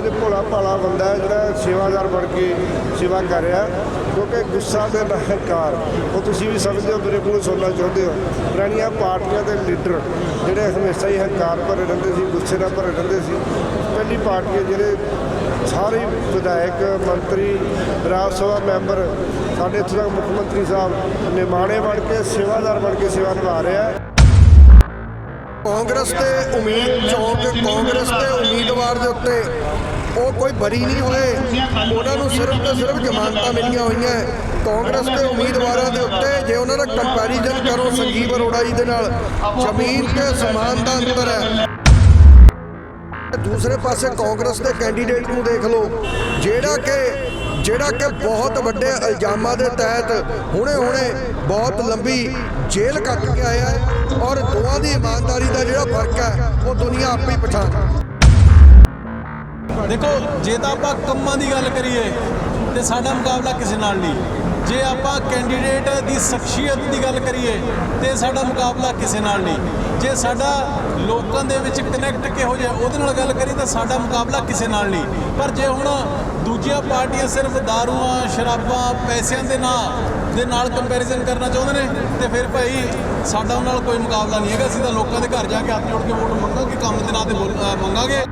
ਬੰਦੇ ਦੇ ਭੋਲਾ ਭਾਲਾ ਬੰਦਾ ਹੈ ਜਿਹੜਾ ਸੇਵਾਦਾਰ ਬਣ ਕੇ ਸੇਵਾ ਕਰ ਰਿਹਾ, ਕਿਉਂਕਿ ਗੁੱਸਾ ਦੇ ਹੰਕਾਰ ਉਹ ਤੁਸੀਂ ਵੀ ਸਮਝਦੇ ਹੋ, ਮੇਰੇ ਕੋਲ ਸੁਣਨਾ ਚਾਹੁੰਦੇ ਹੋ। ਪੁਰਾਣੀਆਂ ਪਾਰਟੀਆਂ ਦੇ ਲੀਡਰ ਜਿਹੜੇ ਹਮੇਸ਼ਾ ਹੀ ਹੰਕਾਰ ਭਰੇ ਰਹਿੰਦੇ ਸੀ, ਗੁੱਸੇ ਨਾਲ ਭਰੇ ਰਹਿੰਦੇ ਸੀ, ਪਹਿਲੀ ਪਾਰਟੀ ਜਿਹੜੇ ਸਾਰੇ ਵਿਧਾਇਕ, ਮੰਤਰੀ, ਰਾਜ ਸਭਾ ਮੈਂਬਰ, ਸਾਡੇ ਇੱਥੇ ਤੱਕ ਮੁੱਖ ਮੰਤਰੀ ਸਾਹਿਬ ਨਿਮਾਣੇ ਬਣ ਕੇ, ਸੇਵਾਦਾਰ ਬਣ ਕੇ ਸੇਵਾ ਨਿਭਾ ਰਿਹਾ ਹੈ। ਕਾਂਗਰਸ ਤੇ ਉਮੀਦ ਚੌਂਕ, ਕਾਂਗਰਸ ਤੇ ਉਮੀਦਵਾਰ ਦੇ ਉੱਤੇ ਉਹ ਕੋਈ ਬਰੀ ਨਹੀਂ ਹੋਏ। ਉਹਨਾਂ ਨੂੰ ਸਿਰਫ ਤੇ ਸਿਰਫ ਜ਼ਮਾਨਤਾਂ ਮਿਲੀਆਂ ਹੋਈਆਂ। ਕਾਂਗਰਸ ਦੇ ਉਮੀਦਵਾਰਾਂ ਦੇ ਉੱਤੇ ਜੇ ਉਹਨਾਂ ਦਾ ਕੰਪੈਰੀਜ਼ਨ ਕਰੋ ਸੰਜੀਵ ਅਰੋੜਾ ਜੀ ਦੇ ਨਾਲ, ਜ਼ਮੀਨ ਤੇ ਸਮਾਨ ਦਾ ਅੰਤਰ ਹੈ। ਦੂਸਰੇ ਪਾਸੇ ਕਾਂਗਰਸ ਦੇ ਕੈਂਡੀਡੇਟ ਨੂੰ ਦੇਖ ਲਓ, ਜਿਹੜਾ ਕਿ ਜਿਹੜਾ ਕਿ ਬਹੁਤ ਵੱਡੇ ਇਲਜ਼ਾਮਾਂ ਦੇ ਤਹਿਤ ਹੁਣੇ-ਹੁਣੇ ਬਹੁਤ ਲੰਬੀ ਜੇਲ੍ਹ ਕੱਟ ਕੇ ਆਇਆ ਹੈ ਔਰ ਦੋਵਾਂ ਦੀ ਇਮਾਨਦਾਰੀ ਦਾ ਜਿਹੜਾ ਫ਼ਰਕ ਹੈ, ਉਹ ਦੁਨੀਆ ਆਪੇ ਹੀ ਪਛਾਣ। ਦੇਖੋ, ਜੇ ਤਾਂ ਆਪਾਂ ਕੰਮਾਂ ਦੀ ਗੱਲ ਕਰੀਏ, ਤੇ ਸਾਡਾ ਮੁਕਾਬਲਾ ਕਿਸੇ ਨਾਲ ਨਹੀਂ। ਜੇ ਆਪਾਂ ਕੈਂਡੀਡੇਟ ਦੀ ਸ਼ਖਸੀਅਤ ਦੀ ਗੱਲ ਕਰੀਏ, ਤੇ ਸਾਡਾ ਮੁਕਾਬਲਾ ਕਿਸੇ ਨਾਲ ਨਹੀਂ। ਜੇ ਸਾਡਾ ਲੋਕਾਂ ਦੇ ਵਿੱਚ ਕਨੈਕਟ ਕਿਹੋ ਜਿਹਾ, ਉਹਦੇ ਨਾਲ ਗੱਲ ਕਰੀ ਤਾਂ ਸਾਡਾ ਮੁਕਾਬਲਾ ਕਿਸੇ ਨਾਲ ਨਹੀਂ। ਪਰ ਜੇ ਹੁਣ ਦੂਜੀਆਂ ਪਾਰਟੀਆਂ ਸਿਰਫ ਦਾਰੂਆਂ, ਸ਼ਰਾਬਾਂ, ਪੈਸਿਆਂ ਦੇ ਨਾਂ, ਦੇ ਨਾਲ ਕੰਪੈਰੀਜ਼ਨ ਕਰਨਾ ਚਾਹੁੰਦੇ ਨੇ, ਤੇ ਫਿਰ ਭਾਈ ਸਾਡਾ ਉਹਨਾਂ ਨਾਲ ਕੋਈ ਮੁਕਾਬਲਾ ਨਹੀਂ ਹੈਗਾ। ਅਸੀਂ ਤਾਂ ਲੋਕਾਂ ਦੇ ਘਰ ਜਾ ਕੇ ਹੱਥ ਜੋੜ ਕੇ ਵੋਟ ਮੰਗਾਂਗੇ, ਕੰਮ ਦੇ ਨਾਂ ਤੇ ਮੰਗਾਂਗੇ।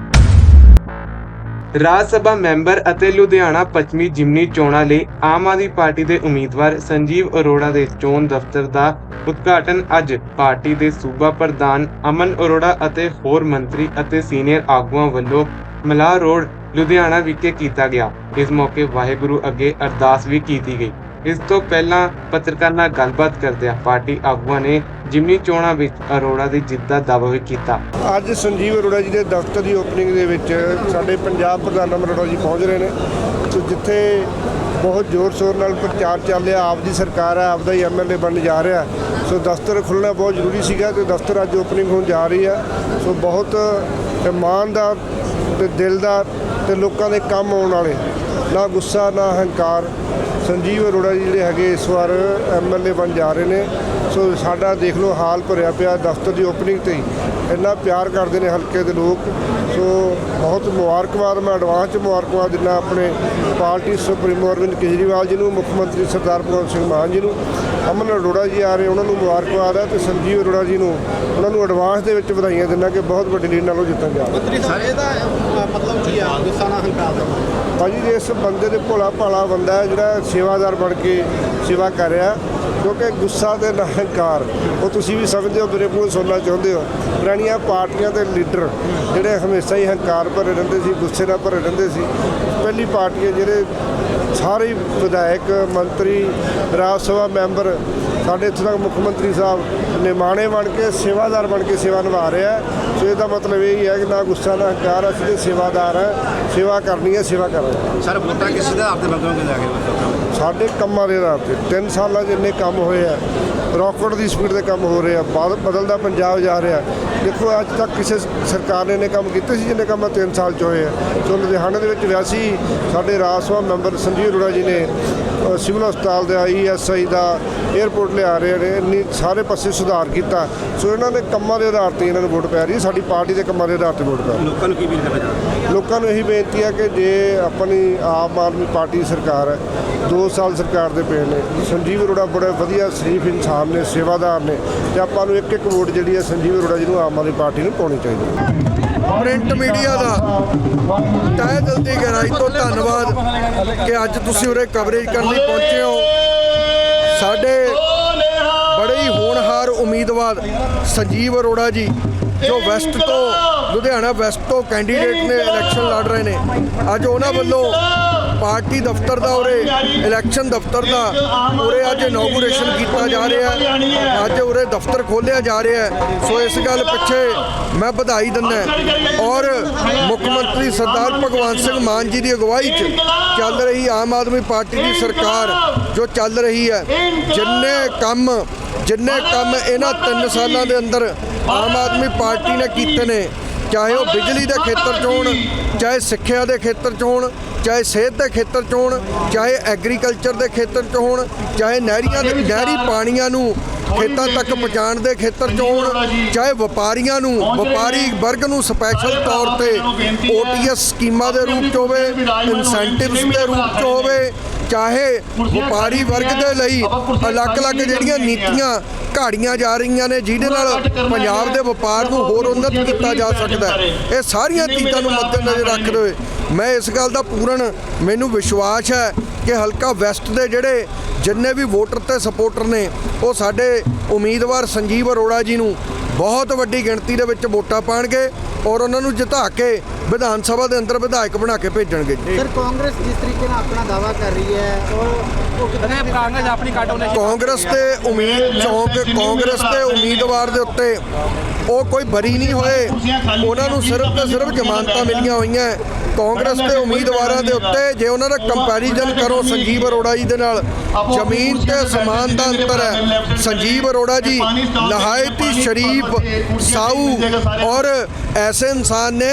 ਰਾਜ ਸਭਾ ਮੈਂਬਰ ਅਤੇ ਲੁਧਿਆਣਾ ਪੱਛਮੀ ਜਿਮਨੀ ਚੋਣਾਂ ਲਈ ਆਮ ਆਦਮੀ ਪਾਰਟੀ ਦੇ ਉਮੀਦਵਾਰ ਸੰਜੀਵ ਅਰੋੜਾ ਦੇ ਚੋਣ ਦਫ਼ਤਰ ਦਾ ਉਦਘਾਟਨ ਅੱਜ ਪਾਰਟੀ ਦੇ ਸੂਬਾ ਪ੍ਰਧਾਨ ਅਮਨ ਅਰੋੜਾ ਅਤੇ ਹੋਰ ਮੰਤਰੀ ਅਤੇ ਸੀਨੀਅਰ ਆਗੂਆਂ ਵੱਲੋਂ ਮਲਾਹ ਰੋਡ, ਲੁਧਿਆਣਾ ਵਿਖੇ ਕੀਤਾ ਗਿਆ। ਇਸ ਮੌਕੇ ਵਾਹਿਗੁਰੂ ਅੱਗੇ ਅਰਦਾਸ ਵੀ ਕੀਤੀ ਗਈ। ਇਸ ਤੋਂ ਪਹਿਲਾਂ ਪੱਤਰਕਾਰ ਨਾਲ ਗੱਲਬਾਤ ਕਰਦਿਆਂ ਪਾਰਟੀ ਆਗੂਆਂ ਨੇ ਜਿਮਨੀ ਚੋਣਾਂ ਵਿੱਚ ਅਰੋੜਾ ਦੀ ਜਿੱਤ ਦਾ ਦਾਅਵਾ ਵੀ ਕੀਤਾ। ਅੱਜ ਸੰਜੀਵ ਅਰੋੜਾ ਜੀ ਦੇ ਦਫ਼ਤਰ ਦੀ ਓਪਨਿੰਗ ਦੇ ਵਿੱਚ ਸਾਡੇ ਪੰਜਾਬ ਪ੍ਰਧਾਨ ਅਰੋੜਾ ਜੀ ਪਹੁੰਚ ਰਹੇ ਨੇ। ਸੋ ਜਿੱਥੇ ਬਹੁਤ ਜ਼ੋਰ ਸ਼ੋਰ ਨਾਲ ਪ੍ਰਚਾਰ ਚੱਲ ਰਿਹਾ ਆਪ ਦੀ ਸਰਕਾਰ ਹੈ ਆਪ ਦਾ ਹੀ ਐਮਐਲਏ ਬਣ ਜਾ ਰਿਹਾ। ਸੋ ਦਫ਼ਤਰ ਖੁੱਲ੍ਹਣਾ ਬਹੁਤ ਜ਼ਰੂਰੀ ਸੀਗਾ ਤੇ ਦਫ਼ਤਰ ਅੱਜ ਓਪਨਿੰਗ ਹੋਣ ਜਾ ਰਹੀ ਹੈ। ਸੋ ਬਹੁਤ ਇਮਾਨਦਾਰ ਤੇ ਦਿਲਦਾਰ ਤੇ ਲੋਕਾਂ ਦੇ ਕੰਮ ਆਉਣ ਵਾਲੇ, ਨਾ ਗੁੱਸਾ, ਨਾ ਹੰਕਾਰ। ਸੰਜੀਵ ਅਰੋੜਾ ਜੀ ਜਿਹੜੇ ਹੈਗੇ ਇਸ ਵਾਰ ਐਮਐਲਏ ਬਣ ਜਾ ਰਹੇ ਨੇ। ਸੋ ਸਾਡਾ ਦੇਖ ਲਓ ਹਾਲ ਭਰਿਆ ਪਿਆ ਦਫ਼ਤਰ ਦੀ ਓਪਨਿੰਗ ਤੇ ਹੀ। ਇੰਨਾ ਪਿਆਰ ਕਰਦੇ ਨੇ ਹਲਕੇ ਦੇ ਲੋਕ। ਸੋ ਬਹੁਤ ਮੁਬਾਰਕਬਾਦ ਮੈਂ ਐਡਵਾਂਸ ਚ ਮੁਬਾਰਕਬਾਦ ਦਿੰਦਾ ਆਪਣੇ ਪਾਰਟੀ ਸੁਪਰੀਮੋ ਅਰਵਿੰਦ ਕੇਜਰੀਵਾਲ ਜੀ ਨੂੰ ਮੁੱਖ ਮੰਤਰੀ ਸਰਦਾਰ ਭਗਵੰਤ ਸਿੰਘ ਮਾਨ ਜੀ ਨੂੰ। ਅਮਨ ਅਰੋੜਾ ਜੀ ਆ ਰਹੇ ਉਹਨਾਂ ਨੂੰ ਮੁਬਾਰਕਬਾਦ ਹੈ ਤੇ ਸੰਜੀਵ ਅਰੋੜਾ ਜੀ ਨੂੰ ਉਹਨਾਂ ਨੂੰ ਐਡਵਾਂਸ ਦੇ ਵਿੱਚ ਵਧਾਈਆਂ ਦਿੰਦਾ ਕਿ ਬਹੁਤ ਵੱਡੀ ਲੀਡ ਨਾਲ ਉਹ ਜਿੱਤਣ ਜਾ ਰਹੇ। ਮੰਤਰੀ ਸਾਹਿਬ ਇਹਦਾ ਮਤਲਬ ਕੀ ਆ? ਗੁੱਸਾ ਨਾ ਹੰਕਾਰ ਦਾ ਭਾਜੀ ਜੇ ਇਸ ਬੰਦੇ ਦੇ ਭੋਲਾ ਭਾਲਾ ਬੰਦਾ ਹੈ ਜਿਹੜਾ ਸੇਵਾਦਾਰ ਬਣ ਕੇ ਸੇਵਾ ਕਰ ਰਿਹਾ ਕਿਉਂਕਿ ਗੁੱਸਾ ਤੇ ਨਹੰਕਾਰ ਉਹ ਤੁਸੀਂ ਵੀ ਸਮਝਦੇ ਹੋ ਮੇਰੇ ਕੋਲ ਸੁਣਨਾ ਚਾਹੁੰਦੇ ਹੋ। ਪੁਰਾਣੀਆਂ ਪਾਰਟੀਆਂ ਦੇ ਲੀਡਰ ਜਿਹੜੇ ਹਮੇਸ਼ਾ ਹੀ ਹੰਕਾਰ ਭਰੇ ਰਹਿੰਦੇ ਸੀ, ਗੁੱਸੇ ਨਾਲ ਭਰੇ ਰਹਿੰਦੇ ਸੀ। ਪਹਿਲੀ ਪਾਰਟੀ ਹੈ ਜਿਹੜੇ ਸਾਰੇ ਹੀ ਵਿਧਾਇਕ ਮੰਤਰੀ ਰਾਜ ਸਭਾ ਮੈਂਬਰ ਸਾਡੇ ਇੱਥੇ ਤੱਕ ਮੁੱਖ ਮੰਤਰੀ ਸਾਹਿਬ ਨਿਮਾਣੇ ਬਣ ਕੇ ਸੇਵਾਦਾਰ ਬਣ ਕੇ ਸੇਵਾ ਨਿਭਾ ਰਿਹਾ ਹੈ। ਸੋ ਇਹਦਾ ਮਤਲਬ ਇਹ ਹੀ ਹੈ ਕਿ ਨਾ ਗੁੱਸਾ ਨਾ ਹੰਕਾਰ ਅਸੀਂ ਤੇ ਸੇਵਾਦਾਰ ਹੈ। ਸੇਵਾ ਕਰਨੀ ਹੈ ਸੇਵਾ ਕਰ ਰਹੇ ਹਾਂ ਸਰ ਵੋਟਾਂ ਕਿਸ ਦੇ ਆਪ ਦੇ ਮੰਗੋਗੇ ਜਾ ਕੇ ਸਾਡੇ ਕੰਮਾਂ ਦੇ ਆਧਾਰ ਤੇ। 3 ਸਾਲਾਂ 'ਚ ਇੰਨੇ ਕੰਮ ਹੋਏ ਆ। ਰੌਕਟ ਦੀ ਸਪੀਡ 'ਤੇ ਕੰਮ ਹੋ ਰਿਹਾ ਆ ਬਦਲਦਾ ਪੰਜਾਬ ਜਾ ਰਿਹਾ। ਦੇਖੋ, ਅੱਜ ਤੱਕ ਕਿਸੇ ਸਰਕਾਰ ਨੇ ਇੰਨੇ ਕੰਮ ਕੀਤੇ ਸੀ ਜਿੰਨੇ ਕੰਮ 3 ਸਾਲ 'ਚ ਹੋਏ ਆ। ਸੋ ਲੁਧਿਆਣੇ ਦੇ ਵਿੱਚ ਵਿਆਸੀ ਸਾਡੇ ਰਾਜ ਸਭਾ ਮੈਂਬਰ ਸੰਜੀਵ ਅਰੋੜਾ ਜੀ ਨੇ ਸਿਵਲ ਹਸਪਤਾਲ ਦਾ ਈਐਸਆਈ ਦਾ 에ਅਰਪੋਰਟ ਲਿਆ ਰਹੇ ਨੇ ਇੰਨੀ ਸਾਰੇ ਪਾਸੇ ਸੁਧਾਰ ਕੀਤਾ। ਸੋ ਇਹਨਾਂ ਦੇ ਕੰਮਾਂ ਦੇ ਆਧਾਰ ਤੇ ਇਹਨਾਂ ਨੂੰ ਵੋਟ ਪੈ ਰਹੀ ਹੈ ਸਾਡੀ ਪਾਰਟੀ ਦੇ ਕੰਮਾਂ ਦੇ ਆਧਾਰ ਤੇ ਵੋਟ ਪੈ ਰਹੀ ਲੋਕਾਂ ਨੂੰ ਕੀ ਅਪੀਲ ਕਰਨਾ ਚਾਹੁੰਦੇ ਲੋਕਾਂ ਨੂੰ ਇਹੀ ਬੇਨਤੀ ਹੈ ਕਿ ਜੇ ਆਪਣੀ ਆਮ ਆਦਮੀ ਪਾਰਟੀ ਸਰਕਾਰ ਹੈ 2 ਸਾਲ ਸਰਕਾਰ ਦੇ ਪਏ ਨੇ ਸੰਜੀਵ ਅਰੋੜਾ ਬੜੇ ਵਧੀਆ ਸ਼ਰੀਫ ਇਨਸਾਨ ਨੇ ਸੇਵਾਦਾਰ ਨੇ ਤੇ ਆਪਾਂ ਨੂੰ ਇੱਕ ਇੱਕ ਵੋਟ ਜਿਹੜੀ ਹੈ ਸੰਜੀਵ ਅਰੋੜਾ ਜੀ ਨੂੰ ਆਮ ਆਦਮੀ ਪਾਰਟੀ ਨੂੰ ਪਾਉਣੀ ਚਾਹੀਦੀ ਹੈ। ਪ੍ਰਿੰਟ ਮੀਡੀਆ ਦਾ। ਤਹਿ ਦਿਲ ਦੀ ਗਹਿਰਾਈ ਤੋਂ ਧੰਨਵਾਦ ਕਿ ਅੱਜ ਤੁਸੀਂ ਉਰੇ ਕਵਰੇਜ ਕਰਨ ਲਈ ਪਹੁੰਚੇ ਹੋ। ਸਾਡੇ ਬੜੇ ਹੀ ਹੋਣਹਾਰ ਉਮੀਦਵਾਰ ਸੰਜੀਵ ਅਰੋੜਾ ਜੀ, ਜੋ ਵੈਸਟ ਤੋਂ, ਲੁਧਿਆਣਾ ਵੈਸਟ ਤੋਂ ਕੈਂਡੀਡੇਟ ਨੇ ਇਲੈਕਸ਼ਨ ਲੜ ਰਹੇ ਨੇ। ਅੱਜ ਉਹਨਾਂ ਵੱਲੋਂ ਪਾਰਟੀ ਦਫ਼ਤਰ ਦਾ ਉਰੇ, ਇਲੈਕਸ਼ਨ ਦਫ਼ਤਰ ਦਾ ਉਰੇ ਅੱਜ ਇਨੋਗੂਰੇਸ਼ਨ ਕੀਤਾ ਜਾ ਰਿਹਾ ਹੈ। ਅੱਜ ਉਰੇ ਦਫ਼ਤਰ ਖੋਲ੍ਹਿਆ ਜਾ ਰਿਹਾ ਹੈ। ਸੋ ਇਸ ਗੱਲ ਪਿੱਛੇ ਮੈਂ ਵਧਾਈ ਦਿੰਦਾ ਔਰ ਮੁੱਖ ਮੰਤਰੀ ਸਰਦਾਰ ਭਗਵੰਤ ਸਿੰਘ ਮਾਨ ਜੀ ਦੀ ਅਗਵਾਈ 'ਚ ਚੱਲ ਰਹੀ ਆਮ ਆਦਮੀ ਪਾਰਟੀ ਦੀ ਸਰਕਾਰ ਜੋ ਚੱਲ ਰਹੀ ਹੈ, ਜਿੰਨੇ ਕੰਮ ਜਿੰਨੇ ਕੰਮ ਇਹਨਾਂ 3 ਸਾਲਾਂ ਦੇ ਅੰਦਰ ਆਮ ਆਦਮੀ ਪਾਰਟੀ ਨੇ ਕੀਤੇ ਨੇ ਚਾਹੇ ਉਹ ਬਿਜਲੀ ਦੇ ਖੇਤਰ 'ਚ ਹੋਣ, ਚਾਹੇ ਸਿੱਖਿਆ ਦੇ ਖੇਤਰ 'ਚ ਹੋਣ, ਚਾਹੇ ਸਿਹਤ ਦੇ ਖੇਤਰ 'ਚ ਹੋਣ, ਚਾਹੇ ਐਗਰੀਕਲਚਰ ਦੇ ਖੇਤਰ 'ਚ ਹੋਣ, ਚਾਹੇ ਨਹਿਰੀਆਂ ਦੇ ਨਹਿਰੀ ਪਾਣੀਆਂ ਨੂੰ ਖੇਤਾਂ ਤੱਕ ਪਹੁੰਚਾਉਣ ਦੇ ਖੇਤਰ 'ਚ ਹੋਣ, ਚਾਹੇ ਵਪਾਰੀਆਂ ਨੂੰ ਵਪਾਰੀ ਵਰਗ ਨੂੰ ਸਪੈਸ਼ਲ ਤੌਰ ਤੇ ਓਟੀਐਸ ਸਕੀਮਾਂ ਦੇ ਰੂਪ 'ਚ ਹੋਵੇ ਇਨਸੈਂਟਿਵਸ ਦੇ ਰੂਪ 'ਚ ਹੋਵੇ ਚਾਹੇ ਵਪਾਰੀ ਵਰਗ ਦੇ ਲਈ ਅਲੱਗ-ਅਲੱਗ ਜਿਹੜੀਆਂ ਨੀਤੀਆਂ ਘਾੜੀਆਂ ਜਾ ਰਹੀਆਂ ਨੇ, ਜਿਹਦੇ ਨਾਲ ਪੰਜਾਬ ਦੇ ਵਪਾਰ ਨੂੰ ਹੋਰ ਉન્નਤ ਕੀਤਾ ਜਾ ਸਕਦਾ ਹੈ। ਇਹ ਸਾਰੀਆਂ ਚੀਜ਼ਾਂ ਨੂੰ ਮੱਦੇਨਜ਼ਰ ਰੱਖਦੇ ਹੋਏ ਮੈਂ ਇਸ ਗੱਲ ਦਾ ਪੂਰਨ ਮੈਨੂੰ ਵਿਸ਼ਵਾਸ ਹੈ ਕਿ ਹਲਕਾ ਵੈਸਟ ਦੇ ਜਿਹੜੇ ਜਿੰਨੇ ਵੀ ਵੋਟਰ ਤੇ ਸਪੋਰਟਰ ਨੇ, ਉਹ ਸਾਡੇ ਉਮੀਦਵਾਰ ਸੰਜੀਵ ਅਰੋੜਾ ਜੀ ਨੂੰ ਬਹੁਤ ਵੱਡੀ ਗਿਣਤੀ ਦੇ ਵਿੱਚ ਵੋਟਾਂ ਪਾਣਗੇ ਔਰ ਉਹਨਾਂ ਨੂੰ ਜਿਤਾ ਕੇ ਵਿਧਾਨ ਸਭਾ ਦੇ ਅੰਦਰ ਵਿਧਾਇਕ ਬਣਾ ਕੇ ਭੇਜਣਗੇ ਸਰ ਕਾਂਗਰਸ ਜਿਸ ਤਰੀਕੇ ਨਾਲ ਆਪਣਾ ਦਾਵਾ ਕਰ ਰਹੀ ਹੈ ਉਹ ਉਹ ਕਿਤਨੇ ਕਾਂਗਰਸ ਆਪਣੀ ਕਾਟੋ ਨੇ ਕਾਂਗਰਸ ਤੇ ਉਮੀਦ ਚੌਂਕ ਕਾਂਗਰਸ ਦੇ ਉਮੀਦਵਾਰ ਦੇ ਉੱਤੇ ਉਹ ਕੋਈ ਬਰੀ ਨਹੀਂ ਹੋਏ। ਉਹਨਾਂ ਨੂੰ ਸਿਰਫ ਤੇ ਸਿਰਫ ਜ਼ਮਾਨਤਾਂ ਮਿਲੀਆਂ ਹੋਈਆਂ। ਕਾਂਗਰਸ ਦੇ ਉਮੀਦਵਾਰਾਂ ਦੇ ਉੱਤੇ ਜੇ ਉਹਨਾਂ ਦਾ ਕੰਪੈਰੀਜ਼ਨ ਕਰੋ ਸੰਜੀਵ ਅਰੋੜਾ ਜੀ ਦੇ ਨਾਲ ਜ਼ਮੀਨ ਤੇ ਅਸਮਾਨ ਦਾ ਅੰਤਰ ਹੈ। ਸੰਜੀਵ ਅਰੋੜਾ ਜੀ ਨਹਾਇਤ ਹੀ ਸ਼ਰੀਫ ਸਾਊ ਔਰ ਐਸੇ ਇਨਸਾਨ ਨੇ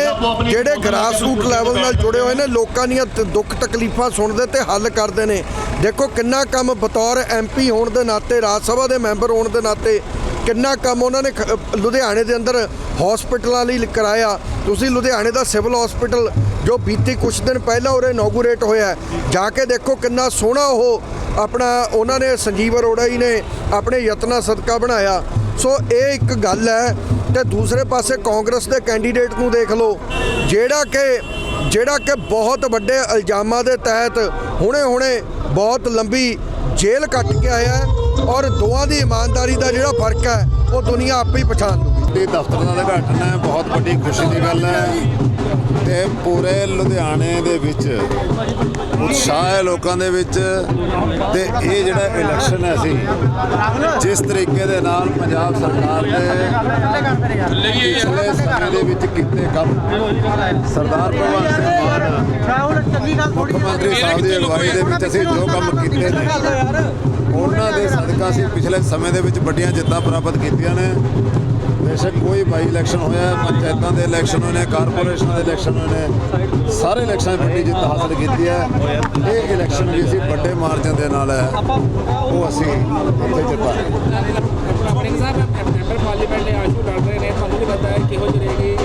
ਜਿਹੜੇ ਗ੍ਰਾਸ ਰੂਟ ਲੈਵਲ ਨਾਲ ਜੁੜੇ ਹੋਏ ਨੇ, ਲੋਕਾਂ ਦੀਆਂ ਦੁੱਖ ਤਕਲੀਫਾਂ ਸੁਣਦੇ ਤੇ ਹੱਲ ਕਰਦੇ ਨੇ। ਦੇਖੋ ਕਿੰਨਾ ਕੰਮ ਬਤੌਰ ਐਮਪੀ ਹੋਣ ਦੇ ਨਾਤੇ, ਰਾਜ ਸਭਾ ਦੇ ਮੈਂਬਰ ਹੋਣ ਦੇ ਨਾਤੇ ਕਿੰਨਾ ਕੰਮ ਉਹਨਾਂ ਨੇ ਲੁਧਿਆਣੇ ਦੇ ਅੰਦਰ ਹਸਪੀਟਲਾਂ ਲਈ ਕਰਾਇਆ। ਤੁਸੀਂ ਲੁਧਿਆਣੇ ਦਾ ਸਿਵਲ ਹਸਪੀਟਲ ਜੋ ਬੀਤੀ ਕੁਝ ਦਿਨ ਪਹਿਲਾਂ ਉਰੇ ਇਨੋਗੂਰੇਟ ਹੋਇਆ ਜਾ ਕੇ ਦੇਖੋ ਕਿੰਨਾ ਸੋਹਣਾ ਉਹ ਆਪਣਾ, ਉਹਨਾਂ ਨੇ ਸੰਜੀਵ ਅਰੋੜਾ ਜੀ ਨੇ ਆਪਣੇ ਯਤਨਾਂ ਸਦਕਾ ਬਣਾਇਆ। ਸੋ ਇਹ ਇੱਕ ਗੱਲ ਹੈ ਤੇ ਦੂਸਰੇ ਪਾਸੇ ਕਾਂਗਰਸ ਦੇ ਕੈਂਡੀਡੇਟ ਨੂੰ ਦੇਖ ਲਓ, ਜਿਹੜਾ ਕਿ ਜਿਹੜਾ ਕਿ ਬਹੁਤ ਵੱਡੇ ਇਲਜ਼ਾਮਾਂ ਦੇ ਤਹਿਤ ਹੁਣੇ-ਹੁਣੇ ਬਹੁਤ ਲੰਬੀ ਜੇਲ੍ਹ ਕੱਟ ਕੇ ਆਇਆ ਔਰ ਦੋਵਾਂ ਦੀ ਇਮਾਨਦਾਰੀ ਦਾ ਜਿਹੜਾ ਫ਼ਰਕ ਹੈ, ਉਹ ਦੁਨੀਆ ਆਪੇ ਹੀ ਪਛਾਣ ਲੂਗੀ ਇਹ ਦਫ਼ਤਰ ਦਾ ਉਦਘਾਟਨ ਬਹੁਤ ਵੱਡੀ ਖੁਸ਼ੀ ਦੀ ਗੱਲ ਹੈ। ਤੇ ਪੂਰੇ ਲੁਧਿਆਣੇ ਦੇ ਵਿੱਚ, ਉਤਸ਼ਾਹ ਹੈ ਲੋਕਾਂ ਦੇ ਵਿੱਚ, ਤੇ ਇਹ ਜਿਹੜਾ ਇਲੈਕਸ਼ਨ ਹੈ ਸੀ, ਜਿਸ ਤਰੀਕੇ ਦੇ ਨਾਲ ਪੰਜਾਬ ਸਰਕਾਰ ਨੇ ਪਿਛਲੇ ਸਮੇਂ ਦੇ ਵਿੱਚ ਕੀਤੇ ਕੰਮ, ਸਰਦਾਰ ਭਗਵੰਤ ਸਿੰਘ ਮਾਨ, ਮੁੱਖ ਮੰਤਰੀ ਸਾਹਿਬ ਦੀ ਅਗਵਾਈ ਦੇ ਵਿੱਚ ਅਸੀਂ ਜੋ ਕੰਮ ਕੀਤੇ ਨੇ, ਉਹਨਾਂ ਦੇ ਸਦਕਾ ਅਸੀਂ ਪਿਛਲੇ ਸਮੇਂ ਦੇ ਵਿੱਚ ਵੱਡੀਆਂ ਜਿੱਤਾਂ ਪ੍ਰਾਪਤ ਕੀਤੀਆਂ ਨੇ। ਬੇਸ਼ੱਕ ਕੋਈ ਬਾਈ ਇਲੈਕਸ਼ਨ ਹੋਇਆ ਪੰਚਾਇਤਾਂ ਦੇ ਇਲੈਕਸ਼ਨ ਹੋਏ ਨੇ ਕਾਰਪੋਰੇਸ਼ਨਾਂ ਦੇ ਇਲੈਕਸ਼ਨ ਹੋਏ ਨੇ ਸਾਰੇ ਇਲੈਕਸ਼ਨਾਂ ਵੱਡੀ ਜਿੱਤ ਹਾਸਲ ਕੀਤੀ ਹੈ। ਇਹ ਇਲੈਕਸ਼ਨ ਵੀ ਅਸੀਂ ਵੱਡੇ ਮਾਰਜਨ ਦੇ ਨਾਲ ਹੈ। ਉਹ ਅਸੀਂ ਇੱਥੇ ਜਿੱਤਾਂ ਸਿੰਘ ਸਾਹਿਬ ਮੈਂਬਰ ਪਾਰਲੀਮੈਂਟ ਨੇ ਆਸ਼ੂ ਲੜ ਰਹੇ ਨੇ। ਤੁਹਾਨੂੰ ਨਹੀਂ ਪਤਾ ਹੈ ਕਿਹੋ ਜਿਹੀ ਰਹੇਗੀ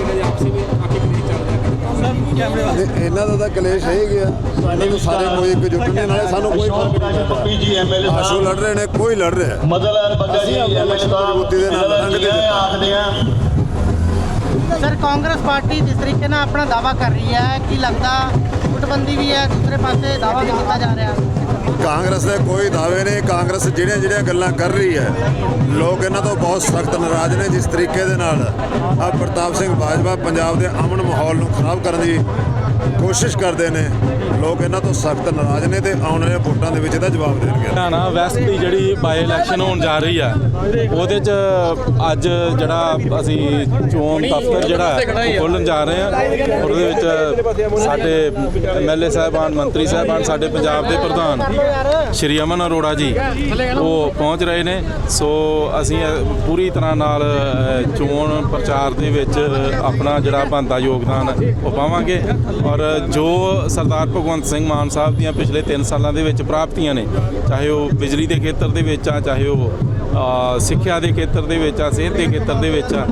ਤੇ ਇਹਨਾਂ ਦਾ ਤਾਂ ਕਲੇਸ਼ ਹੈ ਹੀ ਗਿਆ। ਇਹਨਾਂ ਨੂੰ ਸਾਰੇ ਕੋਈ ਇੱਕਜੁੱਟ ਨਹੀਂ ਨਾਲੇ ਸਾਨੂੰ ਕੋਈ ਫ਼ਰਕ ਨਹੀਂ ਪੈਂਦਾ। ਆਸ਼ੂ ਲੜ ਰਹੇ ਨੇ ਕੋਈ ਲੜ ਰਿਹਾ। ਮਦਲ ਅਸੀਂ ਆਪਣੀ ਇਲੈਕਸ਼ਨ ਮਜ਼ਬੂਤੀ ਦੇ ਨਾਲ ਜਿੱਤਾਂਗੇ। ਆਖਦੇ ਆ। ਸਰ ਕਾਂਗਰਸ ਪਾਰਟੀ ਜਿਸ ਤਰੀਕੇ ਨਾਲ ਆਪਣਾ ਦਾਵਾ ਕਰ ਰਹੀ ਹੈ ਕੀ ਲੱਗਦਾ ਗੁੱਟਬੰਦੀ ਵੀ ਹੈ, ਦੂਸਰੇ ਪਾਸੇ ਦਾਵਾ ਵੀ ਕੀਤਾ ਜਾ ਰਿਹਾ ਕਾਂਗਰਸ ਦੇ ਕੋਈ ਦਾਅਵੇ ਨਹੀਂ, ਕਾਂਗਰਸ ਜਿਹੜੀਆਂ ਜਿਹੜੀਆਂ ਗੱਲਾਂ ਕਰ ਰਹੀ ਹੈ, ਲੋਕ ਇਹਨਾਂ ਤੋਂ ਬਹੁਤ ਸਖਤ ਨਾਰਾਜ਼ ਨੇ ਜਿਸ ਤਰੀਕੇ ਦੇ ਨਾਲ ਆ ਪ੍ਰਤਾਪ ਸਿੰਘ ਬਾਜਵਾ ਪੰਜਾਬ ਦੇ ਅਮਨ ਮਾਹੌਲ ਨੂੰ ਖਰਾਬ ਕਰਨ ਦੀ ਕੋਸ਼ਿਸ਼ ਕਰਦੇ ਨੇ। ਲੋਕ ਇਹਨਾਂ ਤੋਂ ਸਖਤ ਨਾਰਾਜ਼ ਨੇ ਤੇ ਆਉਣ ਵਾਲੇ ਵੋਟਾਂ ਦੇ ਵਿੱਚ ਇਹਦਾ ਜਵਾਬ ਦੇਣਗੇ। ਹਰਿਆਣਾ ਵੈਸਟ ਦੀ ਜਿਹੜੀ ਬਾਈ ਇਲੈਕਸ਼ਨ ਹੋਣ ਜਾ ਰਹੀ ਆ, ਉਹਦੇ 'ਚ ਅੱਜ ਜਿਹੜਾ ਅਸੀਂ ਚੋਣ ਦਫ਼ਤਰ ਜਿਹੜਾ ਖੋਲਣ ਜਾ ਰਹੇ ਆ। ਉਹਦੇ ਵਿੱਚ ਸਾਡੇ ਐਮਐਲਏ ਸਾਹਿਬਾਨ, ਮੰਤਰੀ ਸਾਹਿਬਾਨ, ਸਾਡੇ ਪੰਜਾਬ ਦੇ ਪ੍ਰਧਾਨ ਸ਼੍ਰੀ ਅਮਨ ਅਰੋੜਾ ਜੀ, ਉਹ ਪਹੁੰਚ ਰਹੇ ਨੇ। ਸੋ ਅਸੀਂ ਪੂਰੀ ਤਰ੍ਹਾਂ ਨਾਲ ਚੋਣ ਪ੍ਰਚਾਰ ਦੇ ਵਿੱਚ ਆਪਣਾ ਜਿਹੜਾ ਬਣਦਾ ਯੋਗਦਾਨ, ਉਹ ਪਾਵਾਂਗੇ। ਔਰ ਜੋ ਸਰਦਾਰ ਭਗਵੰਤ ਭਗਵੰਤ ਸਿੰਘ ਮਾਨ ਸਾਹਿਬ ਦੀਆਂ ਪਿਛਲੇ 3 ਸਾਲਾਂ ਦੇ ਵਿੱਚ ਪ੍ਰਾਪਤੀਆਂ ਨੇ, ਚਾਹੇ ਉਹ ਬਿਜਲੀ ਦੇ ਖੇਤਰ ਦੇ ਵਿੱਚ ਆ, ਚਾਹੇ ਉਹ ਸਿੱਖਿਆ ਦੇ ਖੇਤਰ ਦੇ ਵਿੱਚ ਆ, ਸਿਹਤ ਦੇ ਖੇਤਰ ਦੇ ਵਿੱਚ ਆ,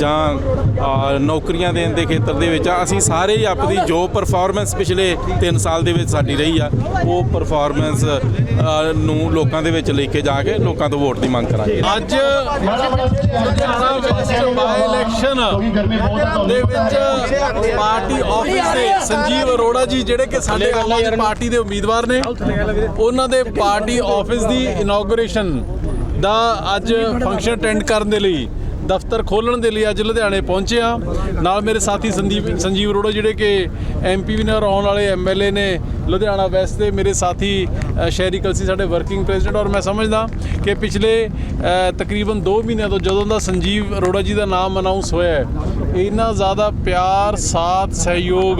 ਜਾਂ ਨੌਕਰੀਆਂ ਦੇਣ ਦੇ ਖੇਤਰ ਦੇ ਵਿੱਚ ਆ, ਅਸੀਂ ਸਾਰੇ ਹੀ ਆਪਣੀ ਜੋ ਪਰਫਾਰਮੈਂਸ ਪਿਛਲੇ 3 ਸਾਲ ਦੇ ਵਿੱਚ ਸਾਡੀ ਰਹੀ ਆ, ਉਹ ਪਰਫਾਰਮੈਂਸ ਨੂੰ ਲੋਕਾਂ ਦੇ ਵਿੱਚ ਲੈ ਕੇ ਜਾ ਕੇ ਲੋਕਾਂ ਤੋਂ ਵੋਟ ਦੀ ਮੰਗ ਕਰਾਂਗੇ। ਅੱਜ ਲੁਧਿਆਣਾ ਵੈਸਟ ਬਾਈ ਇਲੈਕਸ਼ਨ ਦੇ ਵਿੱਚ ਪਾਰਟੀ ਆਫਿਸ ਦੇ ਸੰਜੀਵ ਅਰੋੜਾ ਜੀ, ਜਿਹੜੇ ਕਿ ਸਾਡੇ ਆਮ ਪਾਰਟੀ ਦੇ ਉਮੀਦਵਾਰ ਨੇ, ਉਹਨਾਂ ਦੇ ਪਾਰਟੀ ਆਫਿਸ ਦੀ ਇਨੋਗਰੇਸ਼ਨ ਦਾ ਅੱਜ ਫੰਕਸ਼ਨ ਅਟੈਂਡ ਕਰਨ ਦੇ ਲਈ, ਦਫ਼ਤਰ ਖੋਲਣ ਦੇ ਲਈ ਅੱਜ ਲੁਧਿਆਣੇ ਪਹੁੰਚੇ ਆ ਨਾਲ ਮੇਰੇ ਸਾਥੀ ਸੰਦੀਪ, ਸੰਜੀਵ ਅਰੋੜਾ ਜਿਹੜੇ ਕਿ ਐਮਪੀ ਵੀ ਨੇ ਔਰ ਆਉਣ ਵਾਲੇ ਐਮਐਲਏ ਨੇ ਲੁਧਿਆਣਾ ਵੈਸਟ ਦੇ, ਮੇਰੇ ਸਾਥੀ ਸ਼ਹਿਰੀ ਕਲਸੀ ਸਾਡੇ ਵਰਕਿੰਗ ਪ੍ਰੈਜ਼ੀਡੈਂਟ ਔਰ ਮੈਂ ਸਮਝਦਾ ਕਿ ਪਿਛਲੇ ਤਕਰੀਬਨ 2 ਮਹੀਨਿਆਂ ਤੋਂ ਜਦੋਂ ਦਾ ਸੰਜੀਵ ਅਰੋੜਾ ਜੀ ਦਾ ਨਾਮ ਅਨਾਉਂਸ ਹੋਇਆ ਹੈ, ਇੰਨਾ ਜ਼ਿਆਦਾ ਪਿਆਰ, ਸਾਥ, ਸਹਿਯੋਗ